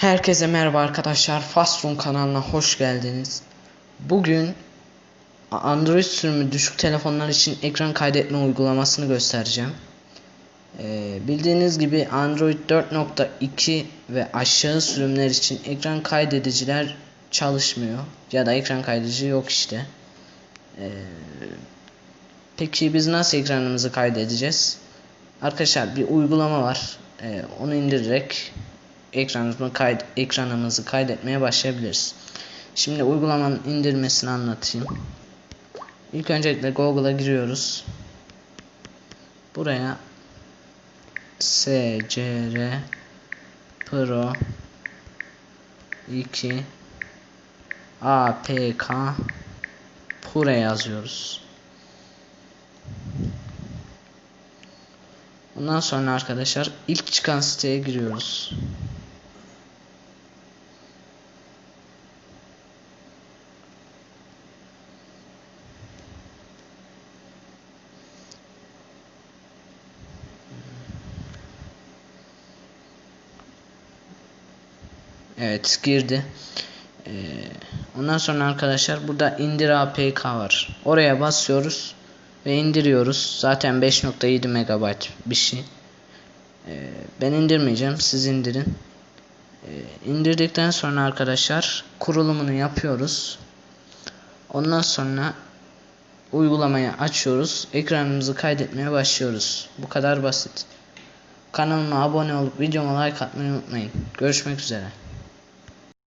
Herkese merhaba arkadaşlar. Fastrun kanalına hoş geldiniz. Bugün Android sürümü düşük telefonlar için ekran kaydetme uygulamasını göstereceğim. Ee, bildiğiniz gibi Android 4.2 ve aşağı sürümler için ekran kaydediciler çalışmıyor. Ya da ekran kaydedici yok işte. Ee, peki biz nasıl ekranımızı kaydedeceğiz? Arkadaşlar bir uygulama var. Ee, onu indirerek ekranımızı, kaydet, ekranımızı kaydetmeye başlayabiliriz. Şimdi uygulamanın indirmesini anlatayım. İlk öncelikle Google'a giriyoruz. Buraya SCR Pro 2 APK Pro yazıyoruz. Ondan sonra arkadaşlar ilk çıkan siteye giriyoruz. Evet girdi. Ee, ondan sonra arkadaşlar burada indir APK var. Oraya basıyoruz ve indiriyoruz. Zaten 5.7 MB bir şey. Ee, ben indirmeyeceğim. Siz indirin. Ee, indirdikten sonra arkadaşlar kurulumunu yapıyoruz. Ondan sonra uygulamayı açıyoruz. Ekranımızı kaydetmeye başlıyoruz. Bu kadar basit. Kanalıma abone olup videoma like atmayı unutmayın. Görüşmek üzere.